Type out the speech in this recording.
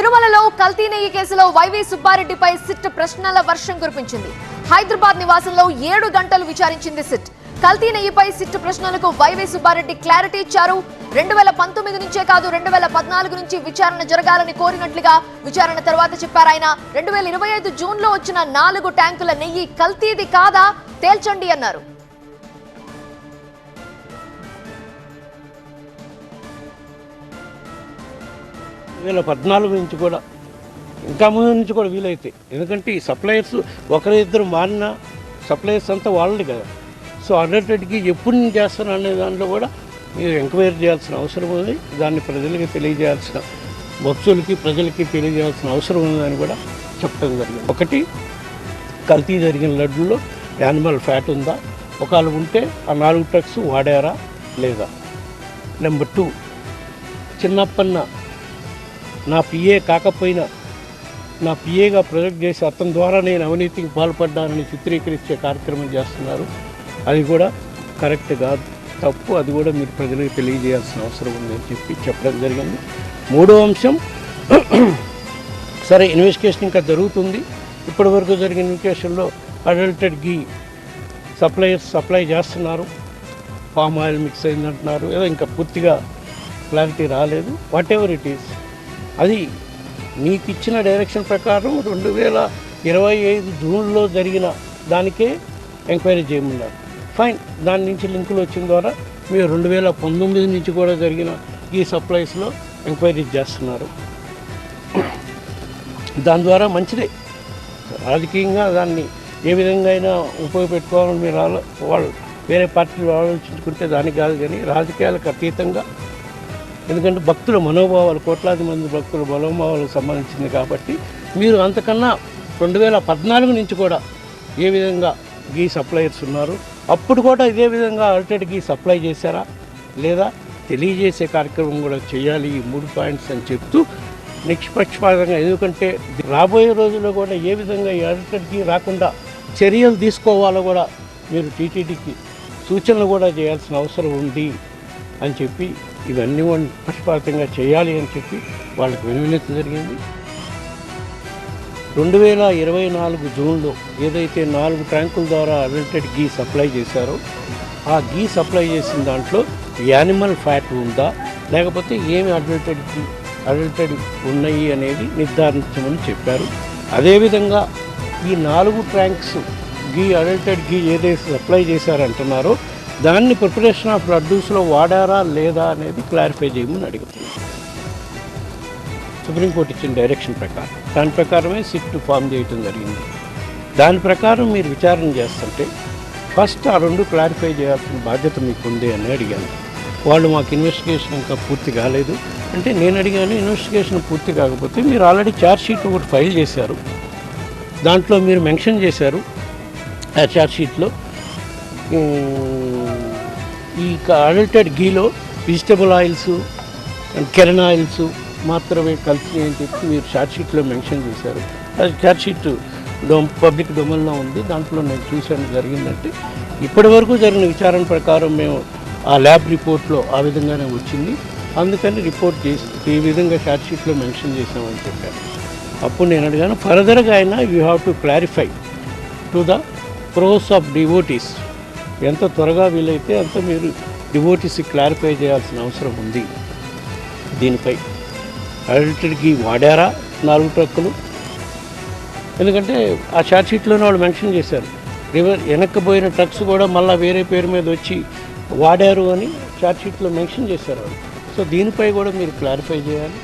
తిరుమలలో కల్తీ నెయ్యి కేసులో వైవి సుబ్బారెడ్డిపై సిట్ ప్రశ్నల వర్షం కురిపించింది. హైదరాబాద్ నివాసంలో ఏడు గంటలు విచారించింది సిట్. కల్తీ నెయ్యిపై సిట్ ప్రశ్నలకు వైవి సుబ్బారెడ్డి క్లారిటీ ఇచ్చారు. రెండు వేల పంతొమ్మిది నుంచే కాదు రెండు వేల పద్నాలుగు నుంచి విచారణ జరగాలని కోరినట్లుగా విచారణ తర్వాత చెప్పారు ఆయన. రెండు వేల ఇరవై ఐదు జూన్లో వచ్చిన నాలుగు ట్యాంకుల నెయ్యి కల్తీది కాదా? తేల్చండి అన్నారు. వేల పద్నాలుగు నుంచి కూడా. ఇంకా ముందు నుంచి కూడా వీలైతే. ఎందుకంటే ఈ సప్లయర్స్ ఒకరి ఇద్దరు మారిన సప్లయర్స్ అంతా వాళ్ళది కదా. సో అన్నిటికి ఎప్పుడు నేను చేస్తాను అనే దాంట్లో కూడా మీరు ఎంక్వైరీ చేయాల్సిన అవసరం ఉంది. దాన్ని ప్రజలకి తెలియజేయాల్సిన భక్తులకి ప్రజలకి తెలియజేయాల్సిన అవసరం ఉందని కూడా చెప్పడం జరిగింది. ఒకటి కల్తీ జరిగిన లడ్డులో యానిమల్ ఫ్యాట్ ఉందా? ఒకవేళ ఉంటే ఆ నాలుగు ట్రక్స్ వాడారా? లేదా? నెంబర్ టూ చిన్నప్పన్న నా పిఏ కాకపోయినా నా పిఏగా ప్రొజెక్ట్ చేసి అతని ద్వారా నేను అవినీతికి పాల్పడ్డానని చిత్రీకరించే కార్యక్రమం చేస్తున్నారు. అది కూడా కరెక్ట్ కాదు. తప్పు అది కూడా మీరు ప్రజలకు తెలియజేయాల్సిన అవసరం ఉందని చెప్పి చెప్పడం జరిగింది. మూడో అంశం సరే ఇన్వెస్టిగేషన్ ఇంకా జరుగుతుంది. ఇప్పటి వరకు జరిగిన ఇన్వెస్టిగేషన్లో అడల్టెడ్ గీ సప్లయర్స్ సప్లై చేస్తున్నారు. పామ్ ఆయిల్ మిక్స్ అయిందంటున్నారు. ఏదో ఇంకా పూర్తిగా క్లారిటీ రాలేదు. వాట్ ఎవర్ ఇట్ ఈస్ అది మీకు ఇచ్చిన డైరెక్షన్ ప్రకారం రెండు వేల ఇరవై ఐదు జూన్లో జరిగిన దానికే ఎంక్వైరీ చేయమన్నారు. ఫైన్ దాని నుంచి లింకులు వచ్చిన ద్వారా మీరు రెండు వేల పంతొమ్మిది నుంచి కూడా జరిగిన ఈ సప్లైస్లో ఎంక్వైరీ చేస్తున్నారు. దాని ద్వారా మంచిదే. రాజకీయంగా దాన్ని ఏ విధంగా అయినా ఉపయోగపెట్టుకోవాలని మీరు వాళ్ళు వేరే పార్టీలు ఆలోచించుకుంటే దానికి కాదు కానీ రాజకీయాలకు అతీతంగా ఎందుకంటే భక్తుల మనోభావాలు కోట్లాది మంది భక్తుల మనోభావాలకు సంబంధించింది కాబట్టి మీరు అంతకన్నా రెండు వేల పద్నాలుగు నుంచి కూడా ఏ విధంగా గీ సప్లయర్స్ ఉన్నారు? అప్పుడు కూడా ఇదే విధంగా ఆల్రెడీ గీ సప్లై చేశారా? లేదా తెలియజేసే కార్యక్రమం కూడా చేయాలి ఈ మూడు పాయింట్స్ అని చెప్తూ నిష్పక్షపాతంగా ఎందుకంటే రాబోయే రోజుల్లో కూడా ఏ విధంగా ఈ అల్టెడ్కి రాకుండా చర్యలు తీసుకోవాలో కూడా మీరు టీటీడీకి సూచనలు కూడా చేయాల్సిన అవసరం ఉంది అని చెప్పి ఇవన్నీ వాళ్ళు పక్షపాతంగా చేయాలి అని చెప్పి వాళ్ళకి వినియోగించడం జరిగింది. రెండు వేల ఇరవై నాలుగు జూన్లో ఏదైతే నాలుగు ట్యాంకుల ద్వారా అడల్టెడ్ గీ సప్లై చేశారో ఆ గీ సప్లై చేసిన దాంట్లో యానిమల్ ఫ్యాట్ ఉందా లేకపోతే ఏమి అడల్టెడ్ గీ అడల్టెడ్ ఉన్నాయి అనేది నిర్ధారించమని చెప్పారు. అదేవిధంగా ఈ నాలుగు ట్యాంక్స్ గీ అడల్టెడ్ గీ ఏదైతే సప్లై చేశారంటున్నారో దాన్ని ప్రిపరేషన్ ఆఫ్ లడ్డూస్లో వాడారా లేదా అనేది క్లారిఫై చేయమని అడుగుతున్నాను సుప్రీంకోర్టు ఇచ్చిన డైరెక్షన్ ప్రకారం. దాని ప్రకారమే సిట్ ఫామ్ చేయటం జరిగింది. దాని ప్రకారం మీరు విచారణ చేస్తుంటే ఫస్ట్ ఆ రెండు క్లారిఫై చేయాల్సిన బాధ్యత మీకు ఉంది అని అడిగాను. వాళ్ళు మాకు ఇన్వెస్టిగేషన్ ఇంకా పూర్తి కాలేదు. అంటే నేను అడిగాను ఇన్వెస్టిగేషన్ పూర్తి కాకపోతే మీరు ఆల్రెడీ ఛార్జ్షీట్ ఒకటి ఫైల్ చేశారు. దాంట్లో మీరు మెన్షన్ చేశారు. ఆ ఛార్జ్షీట్లో ఈ adulterated గీలో vegetable oils and kernel oils మాత్రమే కలిసి అని చెప్పి మీరు షార్ట్షీట్లో మెన్షన్ చేశారు. అది ఛార్జ్ షీట్ డొమ్ పబ్లిక్ డొమైన్లో ఉంది. దాంట్లో నేను చూసాను జరిగిందంటే ఇప్పటి వరకు జరిగిన విచారణ ప్రకారం మేము ఆ ల్యాబ్ రిపోర్ట్లో ఆ విధంగానే వచ్చింది. అందుకని రిపోర్ట్ చేసి ఈ విధంగా షార్ట్షీట్లో మెన్షన్ చేసామని చెప్పాను అప్పుడు నేను అడిగాను ఫర్దర్గా అయినా you have to clarify to the pros of devotees ఎంత త్వరగా వీలైతే అంత మీరు డివోటీస్కి క్లారిఫై చేయాల్సిన అవసరం ఉంది. దీనిపై అడల్టరీకి వాడారా నాలుగు ట్రక్కులు ఎందుకంటే ఆ షార్ట్ షీట్లోనే వాళ్ళు మెన్షన్ చేశారు. రివర్ వెనక్కిపోయిన ట్రక్స్ కూడా మళ్ళీ వేరే పేరు మీద వచ్చి వాడారు అని షార్ట్షీట్లో మెన్షన్ చేశారు వాళ్ళు. సో దీనిపై కూడా మీరు క్లారిఫై చేయాలి.